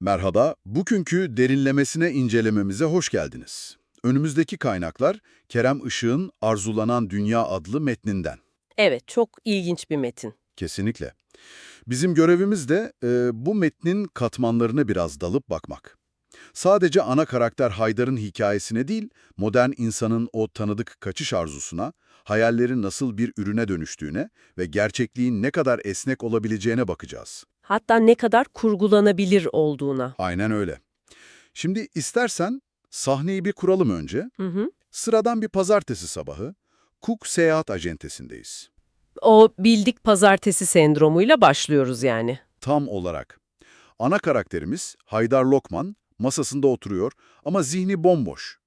Merhaba, bugünkü derinlemesine incelememize hoş geldiniz. Önümüzdeki kaynaklar Kerem Işık'ın Arzulanan Dünya adlı metninden. Evet, çok ilginç bir metin. Kesinlikle. Bizim görevimiz de e, bu metnin katmanlarına biraz dalıp bakmak. Sadece ana karakter Haydar'ın hikayesine değil, modern insanın o tanıdık kaçış arzusuna, hayallerin nasıl bir ürüne dönüştüğüne ve gerçekliğin ne kadar esnek olabileceğine bakacağız. Hatta ne kadar kurgulanabilir olduğuna. Aynen öyle. Şimdi istersen sahneyi bir kuralım önce. Hı hı. Sıradan bir pazartesi sabahı Cook Seyahat Acentesindeyiz. O bildik pazartesi sendromuyla başlıyoruz yani. Tam olarak. Ana karakterimiz Haydar Lokman masasında oturuyor ama zihni bomboş.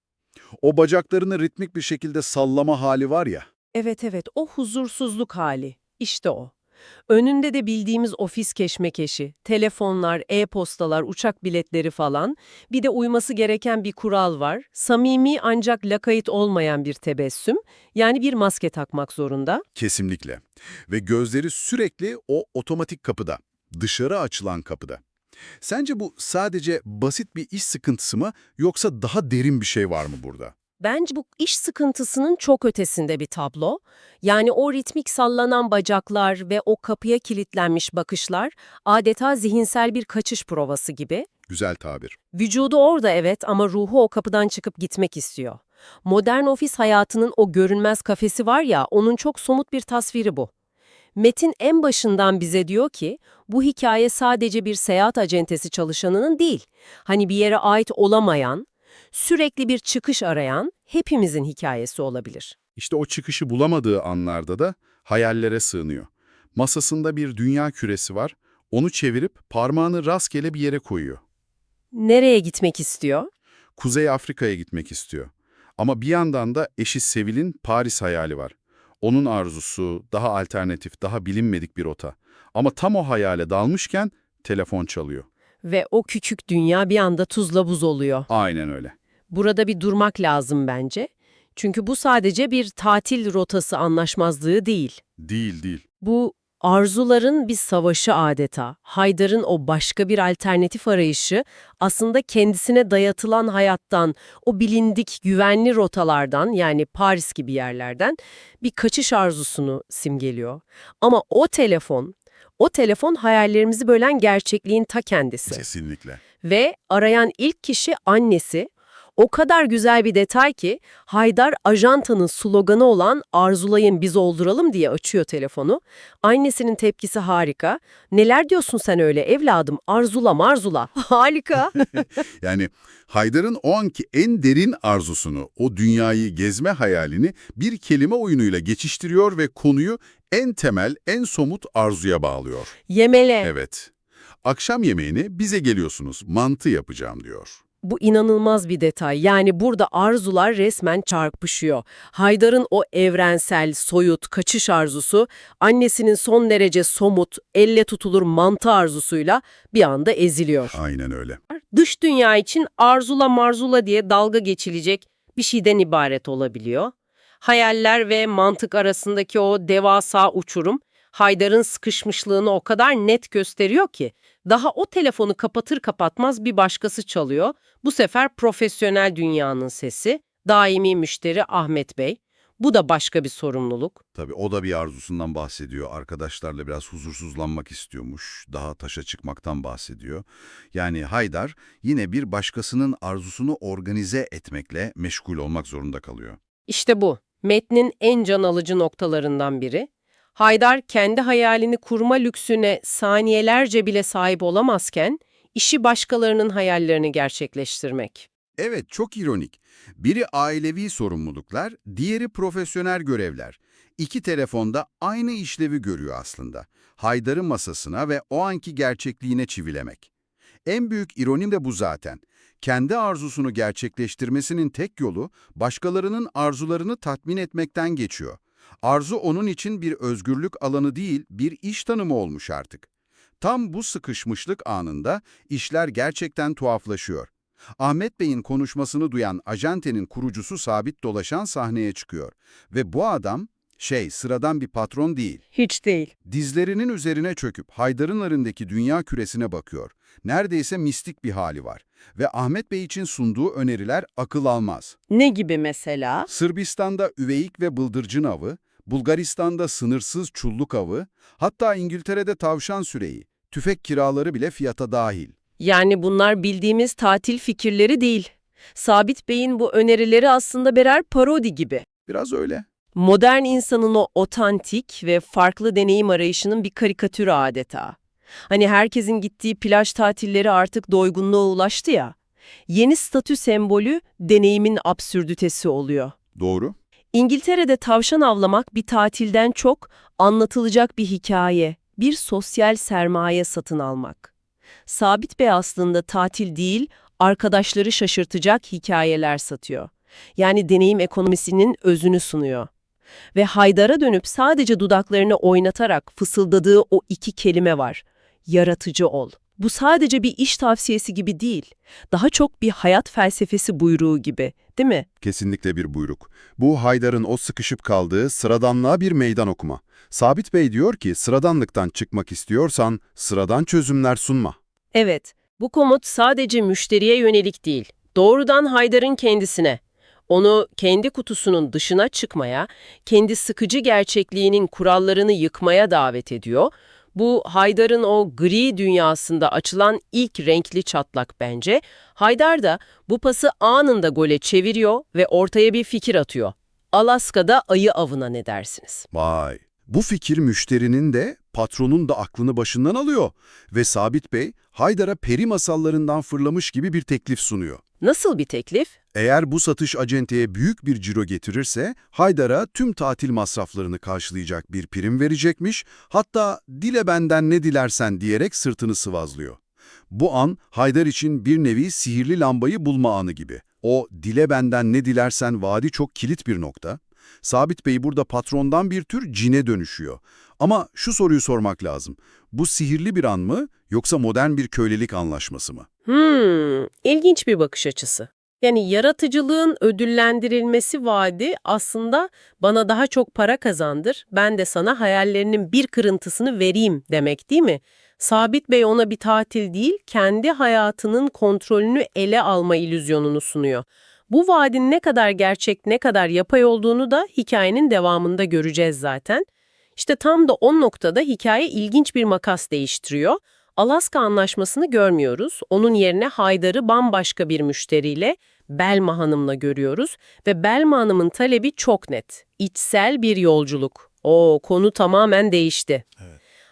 O bacaklarını ritmik bir şekilde sallama hali var ya. Evet evet, o huzursuzluk hali. İşte o. Önünde de bildiğimiz ofis keşmekeşi, telefonlar, e-postalar, uçak biletleri falan. Bir de uyması gereken bir kural var. Samimi ancak lakayt olmayan bir tebessüm. Yani bir maske takmak zorunda. Kesinlikle. Ve gözleri sürekli o otomatik kapıda, dışarı açılan kapıda. Sence bu sadece basit bir iş sıkıntısı mı yoksa daha derin bir şey var mı burada? Bence bu iş sıkıntısının çok ötesinde bir tablo. Yani o ritmik sallanan bacaklar ve o kapıya kilitlenmiş bakışlar adeta zihinsel bir kaçış provası gibi. Güzel tabir. Vücudu orada evet ama ruhu o kapıdan çıkıp gitmek istiyor. Modern ofis hayatının o görünmez kafesi var ya, onun çok somut bir tasviri bu. Metin en başından bize diyor ki, bu hikaye sadece bir seyahat acentesi çalışanının değil, hani bir yere ait olamayan, sürekli bir çıkış arayan hepimizin hikayesi olabilir. İşte o çıkışı bulamadığı anlarda da hayallere sığınıyor. Masasında bir dünya küresi var, onu çevirip parmağını rastgele bir yere koyuyor. Nereye gitmek istiyor? Kuzey Afrika'ya gitmek istiyor. Ama bir yandan da eşi Sevil'in Paris hayali var. Onun arzusu daha alternatif, daha bilinmedik bir rota. Ama tam o hayale dalmışken telefon çalıyor. Ve o küçük dünya bir anda tuzla buz oluyor. Aynen öyle. Burada bir durmak lazım bence. Çünkü bu sadece bir tatil rotası anlaşmazlığı değil. Değil değil. Bu arzuların bir savaşı adeta. Haydar'ın o başka bir alternatif arayışı aslında kendisine dayatılan hayattan, o bilindik güvenli rotalardan yani Paris gibi yerlerden bir kaçış arzusunu simgeliyor. Ama o telefon, o telefon hayallerimizi bölen gerçekliğin ta kendisi. Kesinlikle. Ve arayan ilk kişi annesi. O kadar güzel bir detay ki Haydar ajantanın sloganı olan arzulayın biz olduralım diye açıyor telefonu. Annesinin tepkisi harika. Neler diyorsun sen öyle evladım arzula marzula. Harika. Yani Haydar'ın o anki en derin arzusunu, o dünyayı gezme hayalini bir kelime oyunuyla geçiştiriyor ve konuyu en temel, en somut arzuya bağlıyor. Yemele. Evet. Akşam yemeğini bize geliyorsunuz, mantı yapacağım diyor. Bu inanılmaz bir detay. Yani burada arzular resmen çarpışıyor. Haydar'ın o evrensel, soyut, kaçış arzusu, annesinin son derece somut, elle tutulur mantı arzusuyla bir anda eziliyor. Aynen öyle. Dış dünya için arzula marzula diye dalga geçilecek bir şeyden ibaret olabiliyor. Hayaller ve mantık arasındaki o devasa uçurum, Haydar'ın sıkışmışlığını o kadar net gösteriyor ki, daha o telefonu kapatır kapatmaz bir başkası çalıyor. Bu sefer profesyonel dünyanın sesi, daimi müşteri Ahmet Bey. Bu da başka bir sorumluluk. Tabii o da bir arzusundan bahsediyor. Arkadaşlarla biraz huzursuzlanmak istiyormuş. Daha taşa çıkmaktan bahsediyor. Yani Haydar yine bir başkasının arzusunu organize etmekle meşgul olmak zorunda kalıyor. İşte bu, metnin en can alıcı noktalarından biri. Haydar kendi hayalini kurma lüksüne saniyelerce bile sahip olamazken, işi başkalarının hayallerini gerçekleştirmek. Evet, çok ironik. Biri ailevi sorumluluklar, diğeri profesyonel görevler. İki telefonda aynı işlevi görüyor aslında. Haydar'ın masasına ve o anki gerçekliğine çivilemek. En büyük ironim de bu zaten. Kendi arzusunu gerçekleştirmesinin tek yolu başkalarının arzularını tatmin etmekten geçiyor. Arzu onun için bir özgürlük alanı değil, bir iş tanımı olmuş artık. Tam bu sıkışmışlık anında işler gerçekten tuhaflaşıyor. Ahmet Bey'in konuşmasını duyan ajantenin kurucusu Sabit Dolaşan sahneye çıkıyor. Ve bu adam Şey, sıradan bir patron değil. Hiç değil. Dizlerinin üzerine çöküp Haydar'ın arındaki dünya küresine bakıyor. Neredeyse mistik bir hali var. Ve Ahmet Bey için sunduğu öneriler akıl almaz. Ne gibi mesela? Sırbistan'da üveyik ve bıldırcın avı, Bulgaristan'da sınırsız çulluk avı, hatta İngiltere'de tavşan süreyi, tüfek kiraları bile fiyata dahil. Yani bunlar bildiğimiz tatil fikirleri değil. Sabit Bey'in bu önerileri aslında birer parodi gibi. Biraz öyle. Modern insanın o otantik ve farklı deneyim arayışının bir karikatürü adeta. Hani herkesin gittiği plaj tatilleri artık doygunluğa ulaştı ya. Yeni statü sembolü deneyimin absürditesi oluyor. Doğru. İngiltere'de tavşan avlamak bir tatilden çok anlatılacak bir hikaye, bir sosyal sermaye satın almak. Sabit Bey aslında tatil değil, arkadaşları şaşırtacak hikayeler satıyor. Yani deneyim ekonomisinin özünü sunuyor. Ve Haydar'a dönüp sadece dudaklarını oynatarak fısıldadığı o iki kelime var. Yaratıcı ol. Bu sadece bir iş tavsiyesi gibi değil. Daha çok bir hayat felsefesi buyruğu gibi, değil mi? Kesinlikle bir buyruk. Bu Haydar'ın o sıkışıp kaldığı sıradanlığa bir meydan okuma. Sabit Bey diyor ki sıradanlıktan çıkmak istiyorsan sıradan çözümler sunma. Evet, bu komut sadece müşteriye yönelik değil, doğrudan Haydar'ın kendisine. Onu kendi kutusunun dışına çıkmaya, kendi sıkıcı gerçekliğinin kurallarını yıkmaya davet ediyor. Bu Haydar'ın o gri dünyasında açılan ilk renkli çatlak bence. Haydar da bu pası anında gole çeviriyor ve ortaya bir fikir atıyor. Alaska'da ayı avına ne dersiniz? Vay! Bu fikir müşterinin de patronun da aklını başından alıyor. Ve Sabit Bey Haydar'a peri masallarından fırlamış gibi bir teklif sunuyor. Nasıl bir teklif? Eğer bu satış acenteye büyük bir ciro getirirse Haydar'a tüm tatil masraflarını karşılayacak bir prim verecekmiş, hatta dile benden ne dilersen diyerek sırtını sıvazlıyor. Bu an Haydar için bir nevi sihirli lambayı bulma anı gibi. O dile benden ne dilersen vaadi çok kilit bir nokta. Sabit Bey burada patrondan bir tür cine dönüşüyor. Ama şu soruyu sormak lazım. Bu sihirli bir an mı yoksa modern bir kölelik anlaşması mı? Hmm, ilginç bir bakış açısı. Yani yaratıcılığın ödüllendirilmesi vaadi aslında bana daha çok para kazandır, ben de sana hayallerinin bir kırıntısını vereyim demek değil mi? Sabit Bey ona bir tatil değil, kendi hayatının kontrolünü ele alma illüzyonunu sunuyor. Bu vaadin ne kadar gerçek, ne kadar yapay olduğunu da hikayenin devamında göreceğiz zaten. İşte tam da o noktada hikaye ilginç bir makas değiştiriyor. Alaska anlaşmasını görmüyoruz. Onun yerine Haydar'ı bambaşka bir müşteriyle Belma Hanım'la görüyoruz ve Belma Hanım'ın talebi çok net. İçsel bir yolculuk. O konu tamamen değişti.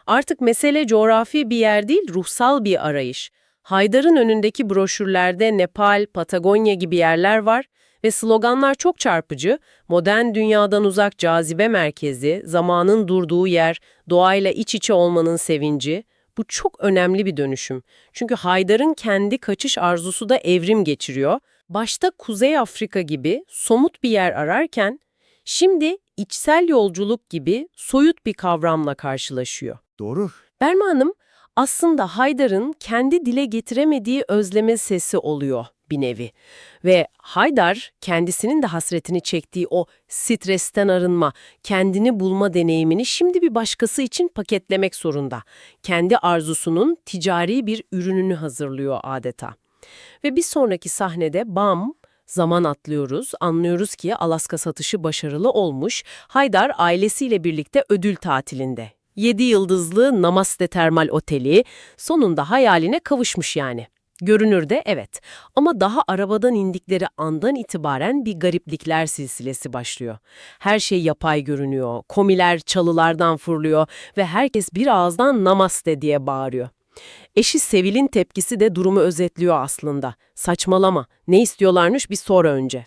Artık mesele coğrafi bir yer değil, ruhsal bir arayış. Haydar'ın önündeki broşürlerde Nepal, Patagonya gibi yerler var ve sloganlar çok çarpıcı. Modern dünyadan uzak cazibe merkezi, zamanın durduğu yer, doğayla iç içe olmanın sevinci. Bu çok önemli bir dönüşüm. Çünkü Haydar'ın kendi kaçış arzusu da evrim geçiriyor. Başta Kuzey Afrika gibi somut bir yer ararken, şimdi içsel yolculuk gibi soyut bir kavramla karşılaşıyor. Doğru. Berma Hanım aslında Haydar'ın kendi dile getiremediği özleme sesi oluyor bir nevi. Ve Haydar kendisinin de hasretini çektiği o stresten arınma, kendini bulma deneyimini şimdi bir başkası için paketlemek zorunda. Kendi arzusunun ticari bir ürününü hazırlıyor adeta. Ve bir sonraki sahnede bam, zaman atlıyoruz, anlıyoruz ki Alaska satışı başarılı olmuş, Haydar ailesiyle birlikte ödül tatilinde. 7 yıldızlı Namaste Termal Oteli sonunda hayaline kavuşmuş yani. Görünürde evet ama daha arabadan indikleri andan itibaren bir gariplikler silsilesi başlıyor. Her şey yapay görünüyor, komiler çalılardan fırlıyor ve herkes bir ağızdan namaste diye bağırıyor. Eşi Sevil'in tepkisi de durumu özetliyor aslında. Saçmalama, ne istiyorlarmış bir sor önce.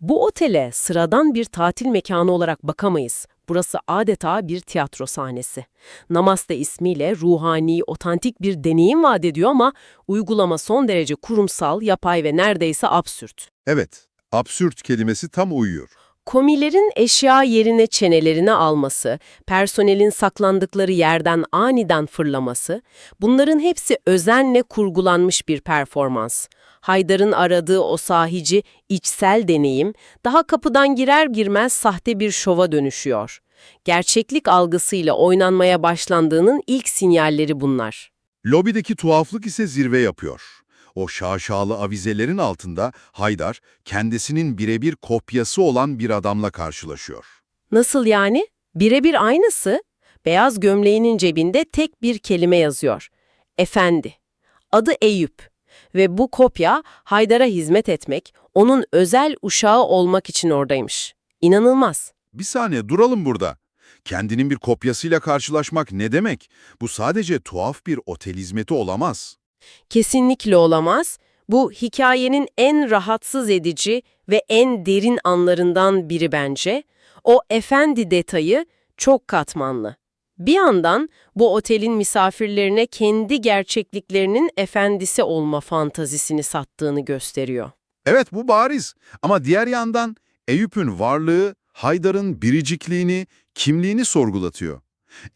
Bu otele sıradan bir tatil mekanı olarak bakamayız. Burası adeta bir tiyatro sahnesi. Namaste ismiyle ruhani, otantik bir deneyim vaat ediyor ama uygulama son derece kurumsal, yapay ve neredeyse absürt. Evet, absürt kelimesi tam uyuyor. Komilerin eşya yerine çenelerini alması, personelin saklandıkları yerden aniden fırlaması, bunların hepsi özenle kurgulanmış bir performans. Haydar'ın aradığı o sahici, içsel deneyim, daha kapıdan girer girmez sahte bir şova dönüşüyor. Gerçeklik algısıyla oynanmaya başlandığının ilk sinyalleri bunlar. Lobideki tuhaflık ise zirve yapıyor. O şaşalı avizelerin altında Haydar kendisinin birebir kopyası olan bir adamla karşılaşıyor. Nasıl yani? Birebir aynısı. Beyaz gömleğinin cebinde tek bir kelime yazıyor. Efendi. Adı Eyüp. Ve bu kopya Haydar'a hizmet etmek, onun özel uşağı olmak için oradaymış. İnanılmaz. Bir saniye duralım burada. Kendinin bir kopyasıyla karşılaşmak ne demek? Bu sadece tuhaf bir otel hizmeti olamaz. Kesinlikle olamaz. Bu hikayenin en rahatsız edici ve en derin anlarından biri bence. O efendi detayı çok katmanlı. Bir yandan bu otelin misafirlerine kendi gerçekliklerinin efendisi olma fantazisini sattığını gösteriyor. Evet bu bariz ama diğer yandan Eyüp'ün varlığı Haydar'ın biricikliğini, kimliğini sorgulatıyor.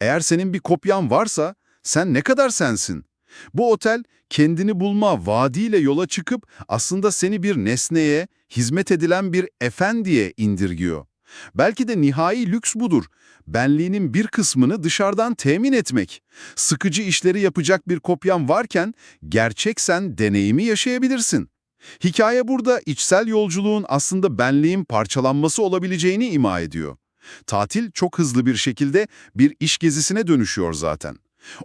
Eğer senin bir kopyan varsa sen ne kadar sensin? Bu otel kendini bulma vaadiyle yola çıkıp aslında seni bir nesneye, hizmet edilen bir efendiye indirgiyor. Belki de nihai lüks budur. Benliğinin bir kısmını dışarıdan temin etmek. Sıkıcı işleri yapacak bir kopyan varken gerçek sen deneyimi yaşayabilirsin. Hikaye burada içsel yolculuğun aslında benliğin parçalanması olabileceğini ima ediyor. Tatil çok hızlı bir şekilde bir iş gezisine dönüşüyor zaten.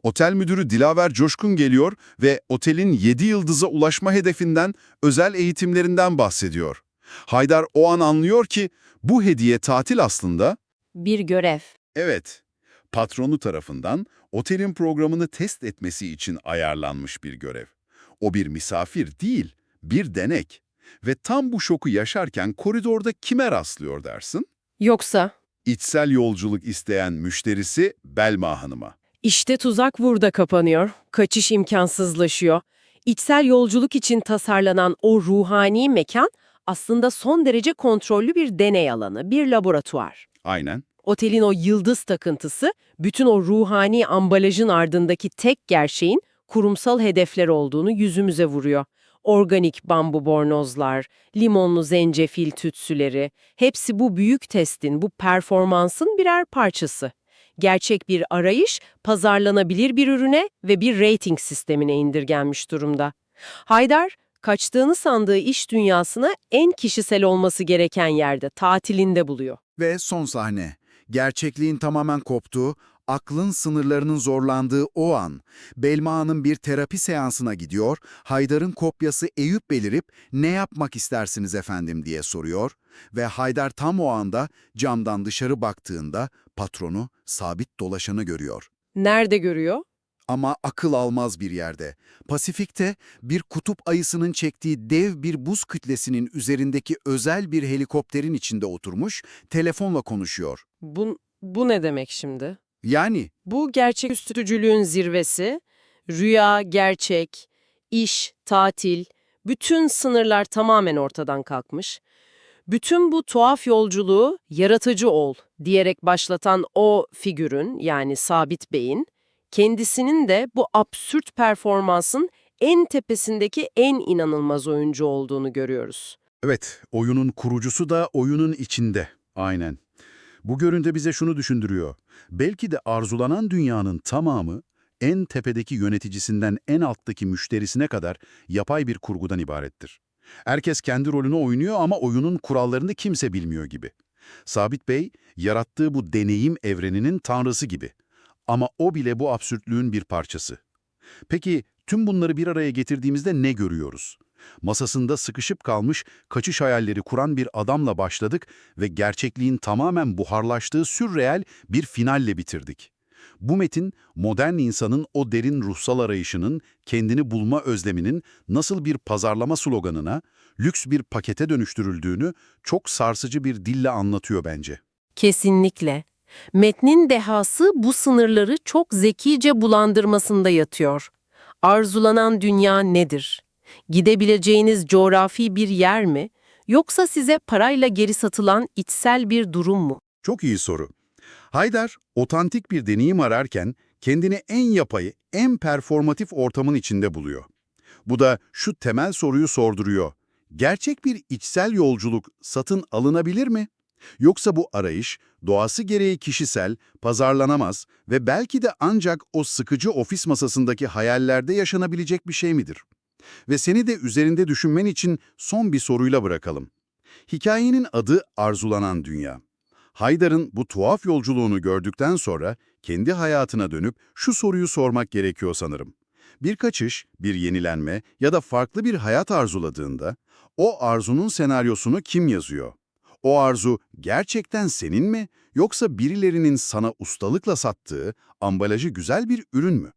Otel müdürü Dilaver Coşkun geliyor ve otelin 7 yıldıza ulaşma hedefinden, özel eğitimlerinden bahsediyor. Haydar o an anlıyor ki bu hediye tatil aslında, Bir görev. evet, patronu tarafından otelin programını test etmesi için ayarlanmış bir görev. O bir misafir değil, bir denek. Ve tam bu şoku yaşarken koridorda kime rastlıyor dersin? Yoksa İçsel yolculuk isteyen müşterisi Belma Hanım'a. İşte tuzak burada kapanıyor. Kaçış imkansızlaşıyor. İçsel yolculuk için tasarlanan o ruhani mekan aslında son derece kontrollü bir deney alanı, bir laboratuvar. Aynen. Otelin o yıldız takıntısı, bütün o ruhani ambalajın ardındaki tek gerçeğin kurumsal hedefler olduğunu yüzümüze vuruyor. Organik bambu bornozlar, limonlu zencefil tütsüleri, hepsi bu büyük testin, bu performansın birer parçası. Gerçek bir arayış, pazarlanabilir bir ürüne ve bir rating sistemine indirgenmiş durumda. Haydar, kaçtığını sandığı iş dünyasına en kişisel olması gereken yerde, tatilinde buluyor. Ve son sahne. Gerçekliğin tamamen koptuğu, aklın sınırlarının zorlandığı o an. Belma Hanım bir terapi seansına gidiyor, Haydar'ın kopyası Eyüp belirip ne yapmak istersiniz efendim diye soruyor. Ve Haydar tam o anda camdan dışarı baktığında patronu sabit dolaşanı görüyor. Nerede görüyor? Ama akıl almaz bir yerde. Pasifik'te bir kutup ayısının çektiği dev bir buz kütlesinin üzerindeki özel bir helikopterin içinde oturmuş, telefonla konuşuyor. Bu, bu ne demek şimdi? Yani Bu gerçek üstücülüğün zirvesi, rüya, gerçek, iş, tatil, bütün sınırlar tamamen ortadan kalkmış. Bütün bu tuhaf yolculuğu yaratıcı ol diyerek başlatan o figürün yani Sabit Bey'in, kendisinin de bu absürt performansın en tepesindeki en inanılmaz oyuncu olduğunu görüyoruz. Evet, oyunun kurucusu da oyunun içinde. Aynen. Bu görüntü bize şunu düşündürüyor. Belki de arzulanan dünyanın tamamı en tepedeki yöneticisinden en alttaki müşterisine kadar yapay bir kurgudan ibarettir. Herkes kendi rolünü oynuyor ama oyunun kurallarını kimse bilmiyor gibi. Sabit Bey, yarattığı bu deneyim evreninin tanrısı gibi. Ama o bile bu absürtlüğün bir parçası. Peki tüm bunları bir araya getirdiğimizde ne görüyoruz? Masasında sıkışıp kalmış, kaçış hayalleri kuran bir adamla başladık ve gerçekliğin tamamen buharlaştığı sürreel bir finalle bitirdik. Bu metin, modern insanın o derin ruhsal arayışının, kendini bulma özleminin nasıl bir pazarlama sloganına, lüks bir pakete dönüştürüldüğünü çok sarsıcı bir dille anlatıyor bence. Kesinlikle. Metnin dehası bu sınırları çok zekice bulandırmasında yatıyor. Arzulanan dünya nedir? Gidebileceğiniz coğrafi bir yer mi? Yoksa size parayla geri satılan içsel bir durum mu? Çok iyi soru. Haydar, otantik bir deneyim ararken kendini en yapayı, en performatif ortamın içinde buluyor. Bu da şu temel soruyu sorduruyor. Gerçek bir içsel yolculuk satın alınabilir mi? Yoksa bu arayış, doğası gereği kişisel, pazarlanamaz ve belki de ancak o sıkıcı ofis masasındaki hayallerde yaşanabilecek bir şey midir? Ve seni de üzerinde düşünmen için son bir soruyla bırakalım. Hikayenin adı Arzulanan Dünya. Haydar'ın bu tuhaf yolculuğunu gördükten sonra kendi hayatına dönüp şu soruyu sormak gerekiyor sanırım. Bir kaçış, bir yenilenme ya da farklı bir hayat arzuladığında o arzunun senaryosunu kim yazıyor? O arzu gerçekten senin mi yoksa birilerinin sana ustalıkla sattığı ambalajı güzel bir ürün mü?